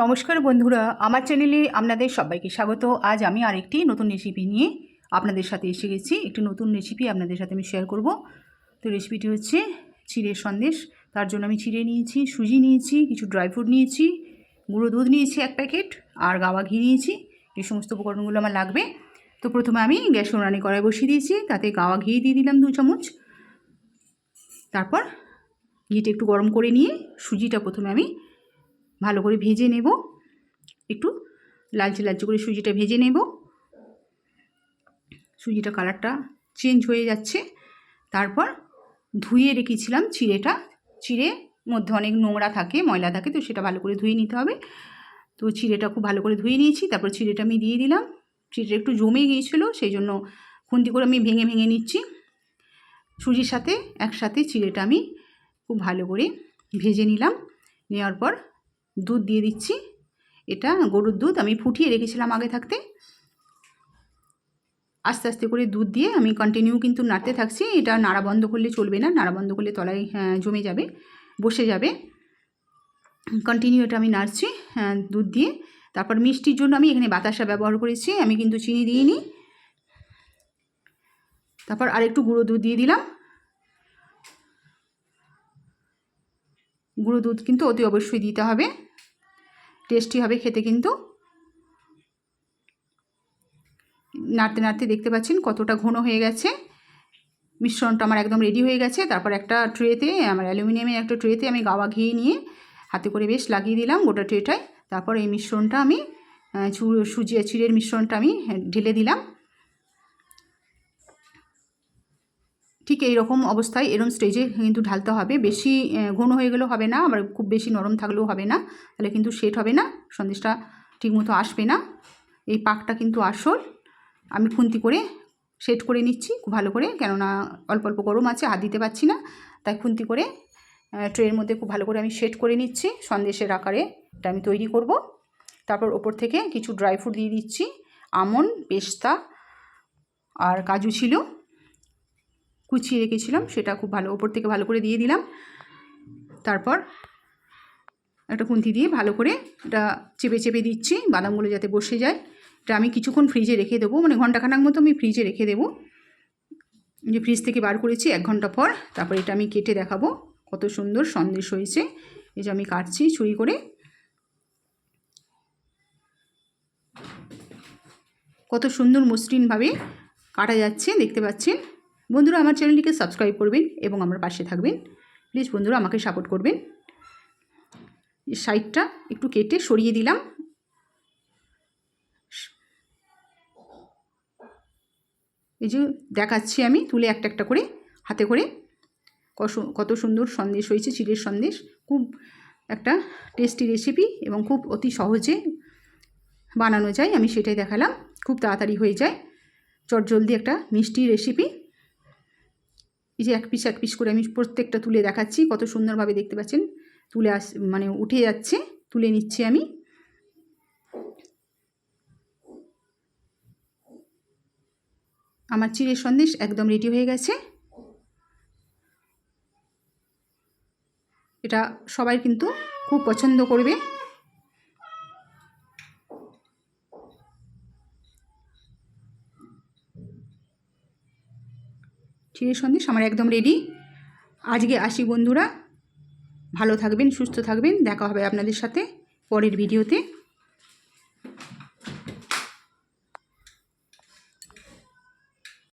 নমস্কার বন্ধুরা, আমার চ্যানেলে আপনাদের সবাইকে স্বাগত। আজ আমি আরেকটি নতুন রেসিপি নিয়ে আপনাদের সাথে এসে গেছি। একটি নতুন রেসিপি আপনাদের সাথে আমি শেয়ার করব। তো রেসিপিটি হচ্ছে চিড়ের সন্দেশ। তার জন্য আমি চিড়ে নিয়েছি, সুজি নিয়েছি, কিছু ড্রাই ফ্রুট নিয়েছি, গুঁড়ো দুধ নিয়েছি এক প্যাকেট আর গাওয়া ঘি নিয়েছি। এই সমস্ত উপকরণগুলো আমার লাগবে। তো প্রথমে আমি গ্যাস উনানে কড়াই বসিয়ে দিয়েছি, তাতে গাওয়া ঘি দিয়ে দিলাম দু চামচ। তারপর ঘিটা একটু গরম করে নিয়ে সুজিটা প্রথমে আমি ভালো করে ভেজে নেব। একটু লালচে লালচে করে সুজিটা ভেজে নেব। সুজিটা কালারটা চেঞ্জ হয়ে যাচ্ছে। তারপর ধুয়ে রেখেছিলাম চিড়েটা। চিড়ে মধ্যে অনেক নোংরা থাকে, ময়লা থাকে, তো সেটা ভালো করে ধুয়ে নিতে হবে। তো চিড়েটা খুব ভালো করে ধুয়ে নিয়েছি, তারপর চিড়েটা আমি দিয়ে দিলাম। চিড়েটা একটু জমে গিয়েছিল সেই জন্য খুন্তি করে আমি ভেঙে ভেঙে নিচ্ছি। সুজির সাথে একসাথে চিড়েটা আমি খুব ভালো করে ভেজে নিলাম। নেওয়ার পর দুধ দিয়ে দিচ্ছি। এটা গরুর দুধ আমি ফুটিয়ে রেখেছিলাম আগে থাকতে। আস্তে আস্তে করে দুধ দিয়ে আমি কন্টিনিউ কিন্তু নাড়তে থাকছি। এটা নাড়া বন্ধ করলে চলবে না নাড়া বন্ধ করলে তলায় হ্যাঁ, জমে যাবে বসে যাবে। কন্টিনিউ এটা আমি নাড়ছি হ্যাঁ, দুধ দিয়ে। তারপর মিষ্টির জন্য আমি এখানে বাতাসা ব্যবহার করেছি আমি কিন্তু চিনি দিইনি। তারপর আরেকটু গুঁড়ো দুধ দিয়ে দিলাম। গুঁড়ো দুধ কিন্তু অতি অবশ্যই দিতে হবে। টেস্টি হবে খেতে কিন্তু। নাড়তে নাড়তে দেখতে পাচ্ছেন কতটা ঘন হয়ে গেছে। মিশ্রণটা আমার একদম রেডি হয়ে গেছে। তারপর একটা ট্রেতে আমার অ্যালুমিনিয়ামের একটা ট্রেতে আমি গাওয়া ঘি নিয়ে হাতে করে বেশ লাগিয়ে দিলাম গোটা ট্রেটায় তারপর এই মিশ্রণটা আমি সুজি চিড়ের মিশ্রণটা আমি ঢেলে দিলাম। ঠিক এই রকম অবস্থায় এরম স্টেজে কিন্তু ঢালতে হবে। বেশি ঘন হয়ে গেলেও হবে না, আবার খুব বেশি নরম থাকলেও হবে না। তাহলে কিন্তু সেট হবে না, সন্দেশটা ঠিকমতো আসবে না। এই পাকটা কিন্তু আসল। আমি খুন্তি করে সেট করে নিচ্ছি খুব ভালো করে, কেননা অল্প অল্প গরম আছে, হাত দিতে পারছি না। তাই খুন্তি করে ট্রের মধ্যে খুব ভালো করে আমি সেট করে নিচ্ছি, সন্দেশের আকারে এটা আমি তৈরি করব। তারপর ওপর থেকে কিছু ড্রাই ফ্রুট দিয়ে দিচ্ছি, আমন, পেস্তা আর কাজু ছিল। কুচিয়ে রেখেছিলাম, সেটা খুব ভালো, ওপর থেকে ভালো করে দিয়ে দিলাম। তারপর একটা খুন্তি দিয়ে ভালো করে এটা চেপে চেপে দিচ্ছি, বাদামগুলো যাতে বসে যায়। এটা আমি কিছুক্ষণ ফ্রিজে রেখে দেবো মানে ঘন্টাখানাক মতো আমি ফ্রিজে রেখে দেবো। যে ফ্রিজ থেকে বার করেছি এক ঘণ্টা পর, তারপর এটা আমি কেটে দেখাবো, কত সুন্দর সন্দেশ হয়েছে। এই যে আমি কাটছি ছুরি করে। কত সুন্দর মসৃণভাবে কাটা যাচ্ছে, দেখতে পাচ্ছেন? বন্ধুরা আমার চ্যানেলটিকে সাবস্ক্রাইব করবেন এবং আমার পাশে থাকবেন। প্লিজ বন্ধুরা আমাকে সাপোর্ট করবেন। সাইডটা একটু কেটে সরিয়ে দিলাম। এই যে দেখাচ্ছি আমি, তুলে একটা একটা করে হাতে করে। কত সুন্দর সন্দেশ হয়েছে চিড়ের সন্দেশ। খুব একটা টেস্টি রেসিপি এবং খুব অতি সহজে বানানো যায়। আমি সেটাই দেখালাম। খুব তাড়াতাড়ি হয়ে যায়। চটজলদি একটা মিষ্টি রেসিপি। এই যে এক পিস এক পিস করে আমি প্রত্যেকটা তুলে দেখাচ্ছি, কত সুন্দরভাবে দেখতে পাচ্ছেন। তুলে আস মানে উঠে যাচ্ছে, তুলে নিচ্ছি আমি। আমার চিড়ের সন্দেশ একদম রেডি হয়ে গেছে। এটা সবাই কিন্তু খুব পছন্দ করবে। চিড়ের সন্দেশ, আমার একদম রেডি আজকে আসি বন্ধুরা, ভালো থাকবেন, সুস্থ থাকবেন, দেখা হবে আপনাদের সাথে পরের ভিডিওতে